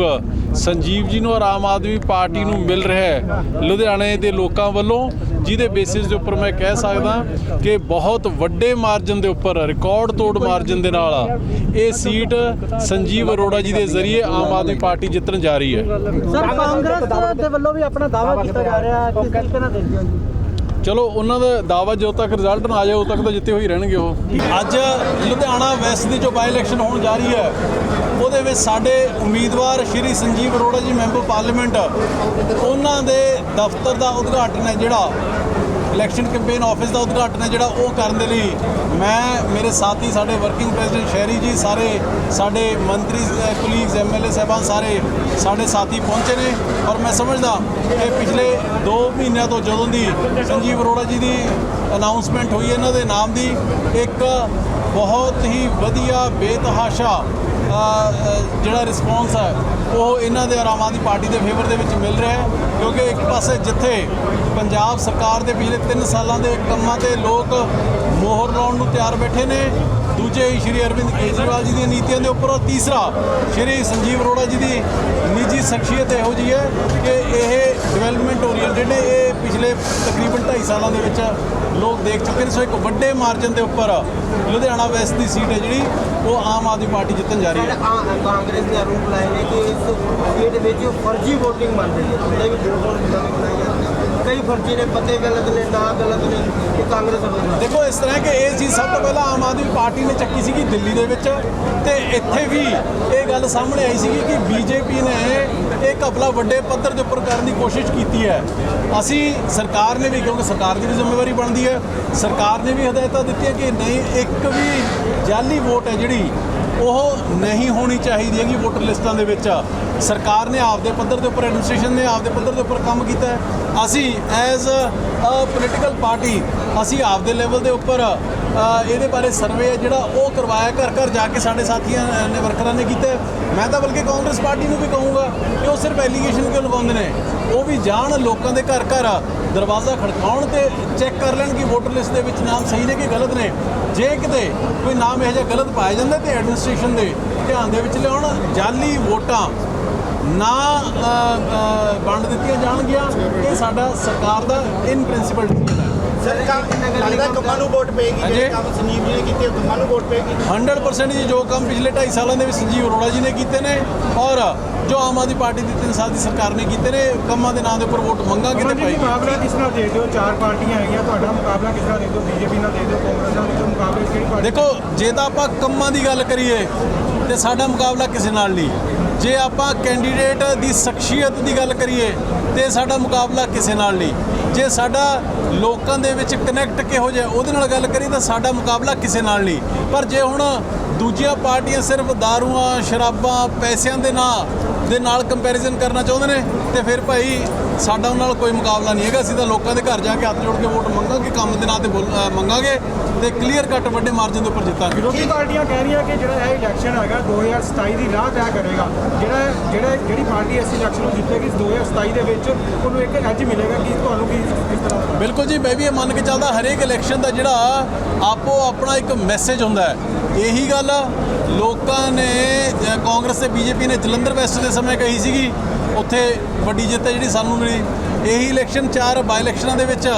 ਸੰਜੀਵ ਜੀ ਨੂੰ ਔਰ ਆਮ ਆਦਮੀ ਪਾਰਟੀ ਨੂੰ ਮਿਲ ਰਿਹਾ ਹੈ ਲੁਧਿਆਣੇ ਦੇ ਲੋਕਾਂ ਵੱਲੋਂ। ਜਿਹਦੇ ਬੇਸਿਸ ਦੇ ਉੱਪਰ ਮੈਂ ਕਹਿ ਸਕਦਾ ਕਿ ਬਹੁਤ ਵੱਡੇ ਮਾਰਜਨ ਦੇ ਉੱਪਰ ਰਿਕਾਰਡ ਤੋੜ ਮਾਰਜਨ ਦੇ ਨਾਲ ਇਹ ਸੀਟ ਸੰਜੀਵ ਅਰੋੜਾ ਜੀ ਦੇ ਜ਼ਰੀਏ ਆਮ ਆਦਮੀ ਪਾਰਟੀ ਜਿੱਤਣ ਜਾ ਰਹੀ ਹੈ। ਸਰ, ਕਾਂਗਰਸ ਦੇ ਵੱਲੋਂ ਵੀ ਆਪਣਾ ਦਾਅਵਾ ਕੀਤਾ ਜਾ ਰਿਹਾ ਹੈ, ਕਿਸ ਤਰੀਕੇ ਨਾਲ ਦੇਖਦੇ ਹੋ ਜੀ? ਚਲੋ, ਉਹਨਾਂ ਦਾ ਦਾਅਵਾ ਜਦੋਂ ਤੱਕ ਰਿਜ਼ਲਟ ਨਾ ਆ ਜਾਏ, ਉਦੋਂ ਤੱਕ ਤਾਂ ਜਿੱਤੇ ਹੋਈ ਰਹਿਣਗੇ ਉਹ। ਅੱਜ ਲੁਧਿਆਣਾ ਵੈਸਟ ਦੀ ਜੋ ਬਾਈ ਇਲੈਕਸ਼ਨ ਹੋਣ ਜਾ ਰਹੀ ਹੈ, ਉਹਦੇ ਵਿੱਚ ਸਾਡੇ ਉਮੀਦਵਾਰ ਸ਼੍ਰੀ ਸੰਜੀਵ ਅਰੋੜਾ ਜੀ, ਮੈਂਬਰ ਪਾਰਲੀਮੈਂਟ, ਉਹਨਾਂ ਦੇ ਦਫ਼ਤਰ ਦਾ ਉਦਘਾਟਨ ਹੈ ਜਿਹੜਾ ਇਲੈਕਸ਼ਨ ਕੈਂਪੇਨ ਆਫਿਸ ਦਾ ਉਦਘਾਟਨ ਹੈ ਜਿਹੜਾ, ਉਹ ਕਰਨ ਦੇ ਲਈ ਮੈਂ, ਮੇਰੇ ਸਾਥੀ, ਸਾਡੇ ਵਰਕਿੰਗ ਪ੍ਰੈਜ਼ੀਡੈਂਟ ਸ਼ਹਿਰੀ ਜੀ, ਸਾਰੇ ਸਾਡੇ ਮੰਤਰੀ ਕੁਲੀਗਸ ਐਮਐਲਏ ਸਾਹਿਬਾਨ ਸਾਰੇ ਸਾਡੇ ਸਾਥੀ ਪਹੁੰਚੇ ਨੇ ਔਰ ਮੈਂ ਸਮਝਦਾ ਕਿ ਪਿਛਲੇ 2 ਮਹੀਨਿਆਂ ਤੋਂ ਜਦੋਂ ਦੀ ਸੰਜੀਵ ਅਰੋੜਾ ਜੀ ਦੀ ਅਨਾਉਂਸਮੈਂਟ ਹੋਈ ਇਹਨਾਂ ਦੇ ਨਾਮ ਦੀ, ਇੱਕ ਬਹੁਤ ਹੀ ਵਧੀਆ ਬੇਤਹਾਸ਼ਾ ਜਿਹੜਾ ਰਿਸਪੌਂਸ ਹੈ, ਉਹ ਇਹਨਾਂ ਦੇ ਆਮ ਆਦਮੀ ਪਾਰਟੀ ਦੇ ਫੇਵਰ ਦੇ ਵਿੱਚ ਮਿਲ ਰਿਹਾ ਹੈ, ਕਿਉਂਕਿ ਇੱਕ ਪਾਸੇ ਜਿੱਥੇ ਪੰਜਾਬ ਸਰਕਾਰ ਦੇ ਪਿਛਲੇ 3 ਸਾਲਾਂ ਦੇ ਕੰਮਾਂ ਤੇ ਲੋਕ ਮੋਹਰ ਲਾਉਣ ਨੂੰ ਤਿਆਰ ਬੈਠੇ ਨੇ ਦੂਜੇ ਸ਼੍ਰੀ ਅਰਵਿੰਦ ਕੇਜਰੀਵਾਲ ਜੀ ਦੀਆਂ ਨੀਤੀਆਂ ਦੇ ਉੱਪਰ ਔਰ ਤੀਸਰਾ ਸ਼੍ਰੀ ਸੰਜੀਵ ਅਰੋੜਾ ਜੀ ਦੀ ਨਿੱਜੀ ਸ਼ਖਸੀਅਤ ਇਹੋ ਜੀ ਹੈ ਕਿ ਇਹ ਡਿਵੈਲਪਮੈਂਟ ਓਰੀਐਂਟਡ ਨੇ, ਇਹ ਪਿਛਲੇ ਤਕਰੀਬਨ 2.5 ਸਾਲਾਂ ਦੇ ਵਿੱਚ ਲੋਕ ਦੇਖ ਚੁੱਕੇ ਨੇ। ਸੋ ਇੱਕ ਵੱਡੇ ਮਾਰਜਨ ਦੇ ਉੱਪਰ ਲੁਧਿਆਣਾ ਵੈਸਟ ਦੀ ਸੀਟ ਹੈ ਜਿਹੜੀ, ਉਹ ਆਮ ਆਦਮੀ ਪਾਰਟੀ ਜਿੱਤਣ ਜਾ ਰਹੀ ਹੈ। ਕਾਂਗਰਸ ਨੇ ਆਰੋਪ ਲਾਏ ਨੇ ਕਿ ਇਸ ਸੀਟ ਵਿੱਚ ਫਰਜ਼ੀ ਵੋਟਿੰਗ ਮੰਨ ਰਹੀ ਹੈ ਉਹਦੇ ਵਿੱਚ ਵੋਟਰ ਨਵੀਂ ਬਣਾਈ ਕਈ ਫਰਜ਼ੀ ਨੇ ਪਤੇ ਗਲਤ ਨੇ, ਨਾ ਗਲਤ ਨੇ ਕਿ ਕਾਂਗਰਸ ਵੱਲੋਂ ਦੇਖੋ, ਇਸ ਤਰ੍ਹਾਂ ਕਿ ਇਹ ਚੀਜ਼ ਸਭ ਤੋਂ ਪਹਿਲਾਂ ਆਮ ਆਦਮੀ ਪਾਰਟੀ ਨੇ ਚੱਕੀ ਸੀਗੀ ਦਿੱਲੀ ਦੇ ਵਿੱਚ ਤੇ ਇੱਥੇ ਵੀ ਇਹ ਗੱਲ ਸਾਹਮਣੇ ਆਈ ਸੀਗੀ ਕਿ ਬੀਜੇਪੀ ਨੇ ਇਹ ਘਪਲਾ ਵੱਡੇ ਪੱਧਰ ਦੇ ਉੱਪਰ ਕਰਨ ਦੀ ਕੋਸ਼ਿਸ਼ ਕੀਤੀ ਹੈ। ਅਸੀਂ ਸਰਕਾਰ ਨੇ ਵੀ, ਕਿਉਂਕਿ ਸਰਕਾਰ ਦੀ ਵੀ ਜ਼ਿੰਮੇਵਾਰੀ ਬਣਦੀ ਹੈ, ਸਰਕਾਰ ਨੇ ਵੀ ਹਦਾਇਤਾਂ ਦਿੱਤੀਆਂ ਕਿ ਨਹੀਂ, ਇੱਕ ਵੀ ਜਾਲੀ ਵੋਟ ਹੈ ਜਿਹੜੀ, ਉਹ ਨਹੀਂ ਹੋਣੀ ਚਾਹੀਦੀ ਹੈਗੀ ਵੋਟਰ ਲਿਸਟਾਂ ਦੇ ਵਿੱਚ। ਸਰਕਾਰ ਨੇ ਆਪਦੇ ਪੱਧਰ ਦੇ ਉੱਪਰ ਐਡਮਿਨਿਸਟ੍ਰੇਸ਼ਨ ਨੇ ਆਪਦੇ ਪੱਧਰ ਦੇ ਉੱਪਰ ਕੰਮ ਕੀਤਾ ਹੈ। ਅਸੀਂ ਐਜ਼ ਅ ਪੋਲੀਟੀਕਲ ਪਾਰਟੀ ਅਸੀਂ ਆਪਦੇ ਲੈਵਲ ਦੇ ਉੱਪਰ ਇਹਦੇ ਬਾਰੇ ਸਰਵੇ ਹੈ ਜਿਹੜਾ ਉਹ ਕਰਵਾਇਆ ਘਰ ਘਰ ਜਾ ਕੇ ਸਾਡੇ ਸਾਥੀਆਂ ਨੇ ਵਰਕਰਾਂ ਨੇ ਕੀਤਾ। ਮੈਂ ਤਾਂ ਬਲਕਿ ਕਾਂਗਰਸ ਪਾਰਟੀ ਨੂੰ ਵੀ ਕਹੂੰਗਾ ਕਿ ਉਹ ਸਿਰਫ ਐਲੀਗੇਸ਼ਨ ਕਿਉਂ ਲਗਾਉਂਦੇ ਨੇ? ਉਹ ਵੀ ਜਾਣ ਲੋਕਾਂ ਦੇ ਘਰ ਘਰ ਦਰਵਾਜ਼ਾ ਖੜਕਾਉਣ ਤੇ ਚੈੱਕ ਕਰ ਲੈਣ ਕਿ ਵੋਟਰ ਲਿਸਟ ਦੇ ਵਿੱਚ ਨਾਮ ਸਹੀ ਨੇ ਕਿ ਗਲਤ ਨੇ। ਜੇ ਕਿਤੇ ਕੋਈ ਨਾਮ ਇਹੋ ਜਿਹਾ ਗਲਤ ਪਾਇਆ ਜਾਂਦਾ ਤੇ ਐਡਮਿਨਿਸਟ੍ਰੇਸ਼ਨ ਦੇ ਧਿਆਨ ਦੇ ਵਿੱਚ ਲਿਆਉਣ, ਜਾਲੀ ਵੋਟਾਂ ਨਾ ਵੰਡ ਦਿੱਤੀਆਂ ਜਾਣਗੀਆਂ। ਇਹ ਸਾਡਾ ਸਰਕਾਰ ਦਾ ਇਨ ਪ੍ਰਿੰਸੀਪਲ ਡਿਸੀਜਨ ਹੈ। ਲੱਗਦਾ ਕੰਮਾਂ ਨੂੰ ਵੋਟ ਪਏਗੀ ਹਾਂਜੀ। ਜਿਹੜੇ ਕੰਮ ਸੰਜੀਵ ਜੀ ਨੇ ਕੀਤੇ ਉਹ ਕੰਮਾਂ ਨੂੰ ਵੋਟ ਪਏਗੀ। 100% ਜੀ ਜੋ ਕੰਮ ਪਿਛਲੇ 2.5 ਸਾਲਾਂ ਦੇ ਵਿੱਚ ਸੰਜੀਵ ਅਰੋੜਾ ਜੀ ਨੇ ਕੀਤੇ ਨੇ ਔਰ ਜੋ ਆਮ ਆਦਮੀ ਪਾਰਟੀ ਦੀ 3 ਸਾਲ ਦੀ ਸਰਕਾਰ ਨੇ ਕੀਤੇ ਨੇ ਕੰਮਾਂ ਦੇ ਨਾਂ ਦੇ ਉੱਪਰ ਵੋਟ ਮੰਗਾਂਗੇ ਤੇ ਪਾਏਗੀ ਮੁਕਾਬਲਾ ਕਿਸ ਨਾਲ ਦੇ ਦਿਓ? ਚਾਰ ਪਾਰਟੀਆਂ ਹੈਗੀਆਂ ਤੁਹਾਡਾ ਮੁਕਾਬਲਾ ਕਿਸ ਨਾਲ ਦੇ ਦਿਓ? ਬੀਜੇਪੀ ਨਾਲ ਦੇ ਦਿਓ ਕਾਂਗਰਸ ਨਾਲ ਦੇ ਦਿਓ ਮੁਕਾਬਲੇ ਕਿਹੜੀ ਪਾਰਟੀ ਦੇਖੋ ਜੇ ਤਾਂ ਆਪਾਂ ਕੰਮਾਂ ਦੀ ਗੱਲ ਕਰੀਏ ਤੇ ਸਾਡਾ ਮੁਕਾਬਲਾ ਕਿਸੇ ਨਾਲ ਨਹੀਂ। ਜੇ ਆਪਾਂ ਕੈਂਡੀਡੇਟ ਦੀ ਸ਼ਖਸੀਅਤ ਦੀ ਗੱਲ ਕਰੀਏ, ਤੇ ਸਾਡਾ ਮੁਕਾਬਲਾ ਕਿਸੇ ਨਾਲ ਨਹੀਂ। ਜੇ ਸਾਡਾ ਲੋਕਾਂ ਦੇ ਵਿੱਚ ਕਨੈਕਟ ਕਿਹੋ ਜਿਹਾ, ਉਹਦੇ ਨਾਲ ਗੱਲ ਕਰੀਏ ਤਾਂ ਸਾਡਾ ਮੁਕਾਬਲਾ ਕਿਸੇ ਨਾਲ ਨਹੀਂ। ਪਰ ਜੇ ਹੁਣ ਦੂਜੀਆਂ ਪਾਰਟੀਆਂ ਸਿਰਫ ਦਾਰੂਆਂ, ਸ਼ਰਾਬਾਂ, ਪੈਸਿਆਂ ਦੇ ਨਾਂ, ਦੇ ਨਾਲ ਕੰਪੈਰੀਜ਼ਨ ਕਰਨਾ ਚਾਹੁੰਦੇ ਨੇ, ਤੇ ਫਿਰ ਭਾਈ ਸਾਡਾ ਉਹਨਾਂ ਨਾਲ ਕੋਈ ਮੁਕਾਬਲਾ ਨਹੀਂ ਹੈਗਾ। ਅਸੀਂ ਤਾਂ ਲੋਕਾਂ ਦੇ ਘਰ ਜਾ ਕੇ ਹੱਥ ਜੋੜ ਕੇ ਵੋਟ ਮੰਗਾਂਗੇ ਕੰਮ ਦੇ ਨਾਂ ਤੇ ਮੰਗਾਂਗੇ ਤੇ ਕਲੀਅਰ ਕੱਟ ਵੱਡੇ ਮਾਰਜਨ ਦੇ ਉੱਪਰ ਜਿੱਤਾਂਗੇ। ਵਿਰੋਧੀ ਪਾਰਟੀਆਂ ਕਹਿ ਰਹੀਆਂ ਕਿ ਜਿਹੜਾ ਇਹ ਇਲੈਕਸ਼ਨ ਹੈਗਾ 2027 ਦੀ ਰਾਹ ਤੈਅ ਕਰੇਗਾ। ਜਿਹੜਾ ਜਿਹੜਾ ਜਿਹੜੀ ਪਾਰਟੀ ਇਸ ਇਲੈਕਸ਼ਨ ਨੂੰ ਜਿੱਤੇਗੀ 2027 ਦੇ ਵਿੱਚ ਉਹਨੂੰ ਇੱਕ ਐਜ ਮਿਲੇਗਾ। ਕਿ ਤੁਹਾਨੂੰ ਕੀ ਕਿਸ ਤਰ੍ਹਾਂ ਬਿਲਕੁਲ ਜੀ ਮੈਂ ਵੀ ਇਹ ਮੰਨ ਕੇ ਚੱਲਦਾ ਹਰੇਕ ਇਲੈਕਸ਼ਨ ਦਾ ਜਿਹੜਾ ਆਪੋ ਆਪਣਾ ਇੱਕ ਮੈਸੇਜ ਹੁੰਦਾ ਹੈ। ਇਹੀ ਗੱਲ ਲੋਕਾਂ ਨੇ ਕਾਂਗਰਸ ਤੇ ਬੀਜੇਪੀ ਨੇ ਜਲੰਧਰ ਵੈਸਟ ਦੇ ਸਮੇਂ ਕਹੀ ਸੀਗੀ ਉੱਥੇ ਵੱਡੀ ਜਿੱਤ ਹੈ ਜਿਹੜੀ ਸਾਨੂੰ ਮਿਲੀ। ਇਹੀ ਇਲੈਕਸ਼ਨ ਚਾਰ ਬਾਈ ਇਲੈਕਸ਼ਨਾਂ ਦੇ ਵਿੱਚ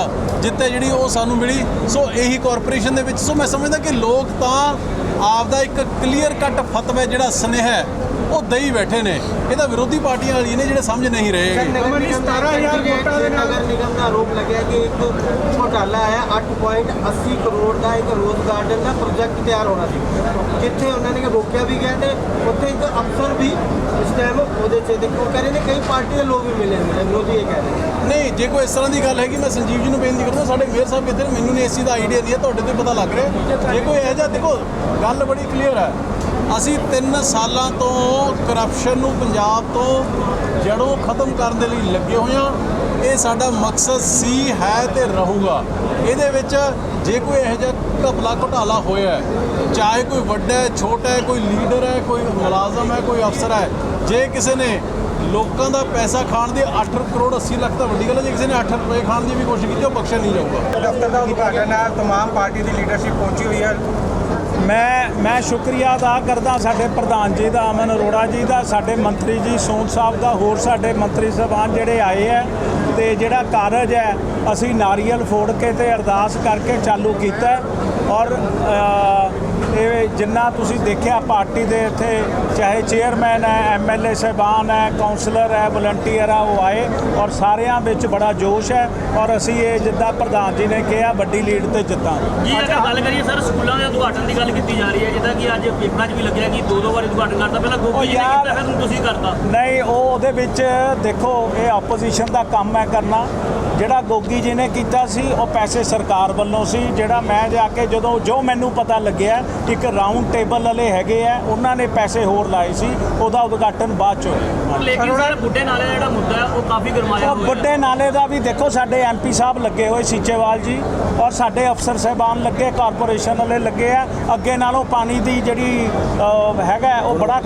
ਜਿੱਤ ਹੈ ਜਿਹੜੀ ਉਹ ਸਾਨੂੰ ਮਿਲੀ। ਸੋ ਇਹੀ ਕਾਰਪੋਰੇਸ਼ਨ ਦੇ ਵਿੱਚ। ਸੋ ਮੈਂ ਸਮਝਦਾ ਕਿ ਲੋਕ ਤਾਂ ਆਪਦਾ ਇੱਕ ਕਲੀਅਰ ਕੱਟ ਫਤਵਾ ਜਿਹੜਾ ਸੁਨੇਹਾ ਹੈ। ਉਹ ਦਈ ਬੈਠੇ ਨੇ। ਇਹ ਤਾਂ ਵਿਰੋਧੀ ਪਾਰਟੀਆਂ ਵਾਲੀ ਨੇ ਜਿਹੜੇ ਸਮਝ ਨਹੀਂ ਰਹੇ ਨਿਗਮ 17000 ਵੋਟਾਂ ਦੇ ਨਾਲ ਨਗਰ ਨਿਗਮ ਦਾ ਆਰੋਪ ਲੱਗਿਆ ਕਿ ਇੱਕ ਘੋਟਾਲਾ ਹੈ 8.80 ਕਰੋੜ ਦਾ ਇੱਕ ਰੋਜ਼ ਗਾਰਡਨ ਦਾ ਪ੍ਰੋਜੈਕਟ ਤਿਆਰ ਹੋਣਾ ਸੀ। ਜਿੱਥੇ ਉਹਨਾਂ ਨੇ ਰੋਕਿਆ ਵੀ ਗਿਆ ਤੇ ਉੱਥੇ ਇੱਕ ਅਫਸਰ ਵੀ ਇਸ ਟਾਈਮ ਉਹਦੇ 'ਚ ਦੇਖੋ ਕਹਿ ਰਹੇ ਨੇ ਕਈ ਪਾਰਟੀ ਦੇ ਲੋਕ ਵੀ ਮਿਲੇ ਨੇ। ਵਿਰੋਧੀ ਇਹ ਕਹਿ ਰਹੇ ਨੇ। ਨਹੀਂ, ਜੇ ਕੋਈ ਇਸ ਤਰ੍ਹਾਂ ਦੀ ਗੱਲ ਹੈਗੀ, ਮੈਂ ਸੰਜੀਵ ਜੀ ਨੂੰ ਬੇਨਤੀ ਕਰਦਾ, ਸਾਡੇ ਮੇਅਰ ਸਾਹਿਬ ਕਿੱਥੇ ਮੈਨੂੰ ਨਹੀਂ ਇਸ ਚੀਜ਼ ਦਾ ਆਈਡੀਆ ਦੀ ਹੈ ਤੁਹਾਡੇ ਤੋਂ ਪਤਾ ਲੱਗ ਰਿਹਾ। ਜੇ ਕੋਈ ਇਹੋ ਜਿਹਾ, ਦੇਖੋ, ਗੱਲ ਬੜੀ ਕਲੀਅਰ ਹੈ। ਅਸੀਂ 3 ਸਾਲਾਂ ਤੋਂ ਕਰਪਸ਼ਨ ਨੂੰ ਪੰਜਾਬ ਤੋਂ ਜੜੋਂ ਖਤਮ ਕਰਨ ਦੇ ਲਈ ਲੱਗੇ ਹੋਏ ਹਾਂ। ਇਹ ਸਾਡਾ ਮਕਸਦ ਸੀ, ਹੈ ਤੇ ਰਹੂਗਾ। ਇਹਦੇ ਵਿੱਚ ਜੇ ਕੋਈ ਇਹੋ ਜਿਹਾ ਘਪਲਾ ਘੁਟਾਲਾ ਹੋਇਆ ਚਾਹੇ ਕੋਈ ਵੱਡਾ ਹੈ, ਛੋਟਾ ਹੈ, ਕੋਈ ਲੀਡਰ ਹੈ, ਕੋਈ ਮੁਲਾਜ਼ਮ ਹੈ, ਕੋਈ ਅਫਸਰ ਹੈ, ਜੇ ਕਿਸੇ ਨੇ ਲੋਕਾਂ ਦਾ ਪੈਸਾ ਖਾਣ ਦੀ 8 ਕਰੋੜ 80 ਲੱਖ ਤਾਂ ਵੱਡੀ ਗੱਲ ਹੈ ਜੇ ਕਿਸੇ ਨੇ 8 ਰੁਪਏ ਖਾਣ ਦੀ ਵੀ ਕੋਸ਼ਿਸ਼ ਕੀਤੀ ਉਹ ਬਖਸ਼ਿਆ ਨਹੀਂ ਜਾਊਗਾ ਦਫ਼ਤਰ ਦਾ ਉਦਘਾਟਨ ਹੈ तमाम ਪਾਰਟੀ ਦੀ ਲੀਡਰਸ਼ਿਪ ਪਹੁੰਚੀ ਹੋਈ ਹੈ ਮੈਂ ਮੈਂ ਸ਼ੁਕਰੀਆ ਅਦਾ ਕਰਦਾ ਸਾਡੇ ਪ੍ਰਧਾਨ ਜੀ ਦਾ ਅਮਨ ਅਰੋੜਾ ਜੀ ਦਾ ਸਾਡੇ ਮੰਤਰੀ ਜੀ ਸੋਨ ਸਾਹਿਬ ਦਾ ਹੋਰ ਸਾਡੇ ਮੰਤਰੀ ਸਾਹਿਬਾਨ ਜਿਹੜੇ ਆਏ ਹੈ ਤੇ ਜਿਹੜਾ ਕਾਰਜ ਹੈ ਅਸੀਂ ਨਾਰੀਅਲ ਫੋੜ ਕੇ ਤੇ ਅਰਦਾਸ ਕਰਕੇ ਚਾਲੂ ਕੀਤਾ ਹੈ ਔਰ ਅ, ਇਹ ਜਿੰਨਾ ਤੁਸੀਂ ਦੇਖਿਆ ਪਾਰਟੀ ਦੇ ਇੱਥੇ ਚਾਹੇ ਚੇਅਰਮੈਨ ਹੈ ਐਮਐਲਏ ਸਾਹਿਬਾਨ ਹੈ ਕਾਉਂਸਲਰ ਹੈ ਵਲੰਟੀਅਰ ਆ ਉਹ ਆਏ ਔਰ ਸਾਰਿਆਂ ਵਿੱਚ ਬੜਾ ਜੋਸ਼ ਹੈ ਔਰ ਅਸੀਂ ਇਹ ਜਿੱਦਾਂ ਪ੍ਰਧਾਨ ਜੀ ਨੇ ਕਿਹਾ ਵੱਡੀ ਲੀਡ ਤੇ ਜਿੱਤਾਂਗੇ। ਜੀ ਅਗਰ ਗੱਲ ਕਰੀਏ ਸਰ ਸਕੂਲਾਂ ਦੇ ਉਦਘਾਟਨ ਦੀ ਗੱਲ ਕੀਤੀ ਜਾ ਰਹੀ ਹੈ ਜਿੱਦਾਂ ਕਿ ਅੱਜ ਪੇਪਰਾਂ 'ਚ ਵੀ ਲੱਗਿਆ ਕਿ ਦੋ ਦੋ ਵਾਰੀ ਉਦਘਾਟਨ ਕਰਤਾ ਪਹਿਲਾਂ ਗੋਪੀ ਜੀ ਨੇ ਕੀਤਾ ਫਿਰ ਤੁਸੀਂ ਕਰਤਾ। ਨਹੀਂ ਉਹ ਉਹਦੇ ਵਿੱਚ ਦੇਖੋ ਇਹ ਆਪੋਜੀਸ਼ਨ ਦਾ ਕੰਮ ਹੈ ਕਰਨਾ। ਜਿਹੜਾ ਗੋਗੀ ਜੀ ਨੇ ਕੀਤਾ ਸੀ ਉਹ ਪੈਸੇ ਸਰਕਾਰ ਵੱਲੋਂ ਸੀ। ਜਿਹੜਾ ਮੈਂ ਜਾ ਕੇ ਜਦੋਂ ਜੋ ਮੈਨੂੰ ਪਤਾ ਲੱਗਿਆ ਇੱਕ ਰਾਉਂਡ ਟੇਬਲ ਵਾਲੇ ਹੈਗੇ ਆ ਉਹਨਾਂ ਨੇ ਪੈਸੇ ਹੋਰ ਲਾਏ ਸੀ ਉਹਦਾ ਉਦਘਾਟਨ ਬਾਅਦ ਚ ਹੋਇਆ। ਲੇਕਿਨ ਸਰ ਬੁੱਢੇ ਨਾਲੇ ਦਾ ਜਿਹੜਾ ਮੁੱਦਾ ਹੈ ਉਹ ਕਾਫੀ ਗਰਮਾਇਆ ਹੋਇਆ। ਹੈ ਵੱਡੇ ਨਾਲੇ ਦਾ ਵੀ ਦੇਖੋ ਸਾਡੇ ਐਮਪੀ ਸਾਹਿਬ ਲੱਗੇ ਹੋਏ ਸੀਚੇਵਾਲ ਜੀ ਔਰ ਸਾਡੇ ਅਫਸਰ ਸਹਿਬਾਨ ਲੱਗੇ ਕਾਰਪੋਰੇਸ਼ਨ ਵਾਲੇ ਲੱਗੇ ਆ। ਅੱਗੇ ਨਾਲੋਂ ਪਾਣੀ ਦੀ ਜਿਹੜੀ ਹੈਗਾ ਉਹ ਬੜਾ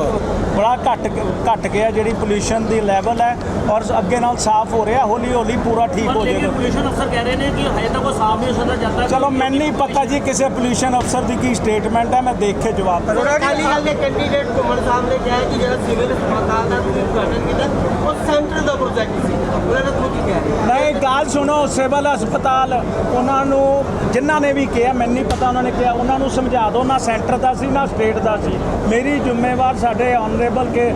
ਬੜਾ ਘਟ ਘਟ ਗਿਆ ਜਿਹੜੀ ਪੋਲੂਸ਼ਨ ਦੀ ਲੈਵਲ ਹੈ ਔਰ ਅੱਗੇ ਨਾਲ ਸਾਫ਼ ਹੋ ਰਿਹਾ ਹੌਲੀ ਹੌਲੀ ਪੂਰਾ ਠੀਕ ਹੋ ਜਾਏਗਾ। ਪੋਲੂਸ਼ਨ ਅਫਸਰ ਕਹਿ ਰਹੇ ਨੇ ਕਿ ਹਜੇ ਤੱਕ ਉਹ ਸਾਫ਼ ਨਹੀਂ ਹੋ ਸਕਦਾ ਜਦ ਤੱਕ ਚਲੋ ਮੈਨੂੰ ਨਹੀਂ ਪਤਾ ਜੀ ਕਿਸੇ ਪੋਲੂਸ਼ਨ ਅਫਸਰ ਦੀ ਕੀ ਸਟੇਟਮੈਂਟ ਹੈ ਮੈਂ ਦੇਖ ਕੇ ਜਵਾਬ ਦਊਂਗਾ। ਅਕਾਲੀ ਦਲ ਦੇ ਕੈਂਡੀਡੇਟ ਘੁੰਮਣ ਸਾਹਿਬ ਨੇ ਕਿਹਾ ਕਿ ਜਿਹੜਾ ਸਿਵਲ ਹਸਪਤਾਲ ਦਾ ਤੁਸੀਂ ਉਦਘਾਟਨ ਕੀਤਾ ਉਹ ਸੈਂਟਰ ਦਾ ਪ੍ਰੋਜੈਕਟ ਸੀ। ਉਹਨਾਂ ਨੇ ਤੁਹਾਨੂੰ ਕੀ ਕਿਹਾ ਨਹੀਂ ਗੱਲ ਸੁਣੋ ਸਿਵਲ ਹਸਪਤਾਲ ਉਹਨਾਂ ਨੂੰ ਜਿਨ੍ਹਾਂ ਨੇ ਵੀ ਕਿਹਾ ਮੈਨੂੰ ਨਹੀਂ ਪਤਾ ਉਹਨਾਂ ਨੇ ਕਿਹਾ ਉਹਨਾਂ ਨੂੰ ਸਮਝਾ ਦਿਓ ਨਾ ਸੈਂਟਰ ਦਾ ਸੀ ਨਾ ਸਟੇਟ ਦਾ ਸੀ। ਮੇਰੀ ਜ਼ਿੰਮੇਵਾਰ ਸਾਡੇ ਆਨਰੇਬਲ ਕੇ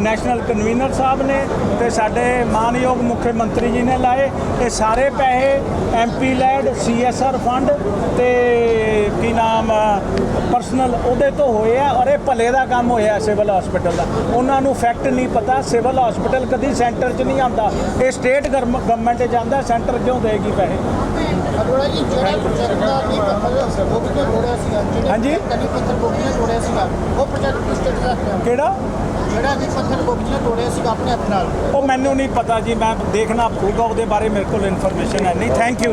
ਨੈਸ਼ਨਲ ਕਨਵੀਨਰ ਸਾਹਿਬ ਨੇ ਤੇ ਸਾਡੇ ਮਾਨਯੋਗ ਮੁੱਖ ਮੰਤਰੀ ਜੀ ਨੇ ਲਾਏ। ਇਹ ਸਾਰੇ ਪੈਸੇ ਐਮਪੀ ਲੈਡ ਸੀਐਸਆਰ ਫੰਡ ਤੇ ਕੀ ਨਾਮ, ਪਰਸਨਲ ਉਹਦੇ ਤੋਂ ਹੋਏ ਆ ਔਰ ਇਹ ਭਲੇ ਦਾ ਕੰਮ ਹੋਇਆ ਸਿਵਲ ਹਸਪੀਟਲ ਦਾ। ਉਹਨਾਂ ਨੂੰ ਫੈਕਟ ਨਹੀਂ ਪਤਾ, ਸਿਵਲ ਹਸਪੀਟਲ ਕਦੀ ਸੈਂਟਰ 'ਚ ਨਹੀਂ ਆਉਂਦਾ। ਇਹ ਸਟੇਟ ਗਵਰਨਮੈਂਟ 'ਚ ਜਾਂਦਾ, ਸੈਂਟਰ ਕਿਉਂ ਦੇਗੀ ਪੈਸੇ? ਅਰੋੜਾ ਜੀ ਜਿਹੜਾ ਪ੍ਰੋਜੈਕਟ ਦਾ ਨਹੀਂ ਪੱਥਰ ਗੋਪੀਆਂ ਤੋੜਿਆ ਸੀਗਾ ਜਿਹੜੇ ਹਾਂਜੀ। ਕਨੀ ਪੱਥਰ ਗੋਪੀਆਂ ਤੋੜਿਆ ਸੀਗਾ ਉਹ ਪ੍ਰੋਜੈਕਟ ਕਿਸ ਸਟੇਟ ਦਾ ਰੱਖਿਆ ਕਿਹੜਾ? ਜਿਹੜਾ ਨਹੀਂ ਪੱਥਰ ਗੋਪੀਆਂ ਤੋੜਿਆ ਸੀਗਾ ਆਪਣੇ ਹੱਥ ਨਾਲ। ਉਹ ਮੈਨੂੰ ਨਹੀਂ ਪਤਾ ਜੀ ਮੈਂ ਦੇਖਣਾ ਪਊਗਾ ਉਹਦੇ ਬਾਰੇ ਮੇਰੇ ਕੋਲ ਇਨਫੋਰਮੇਸ਼ਨ ਹੈ ਨਹੀਂ। Thank you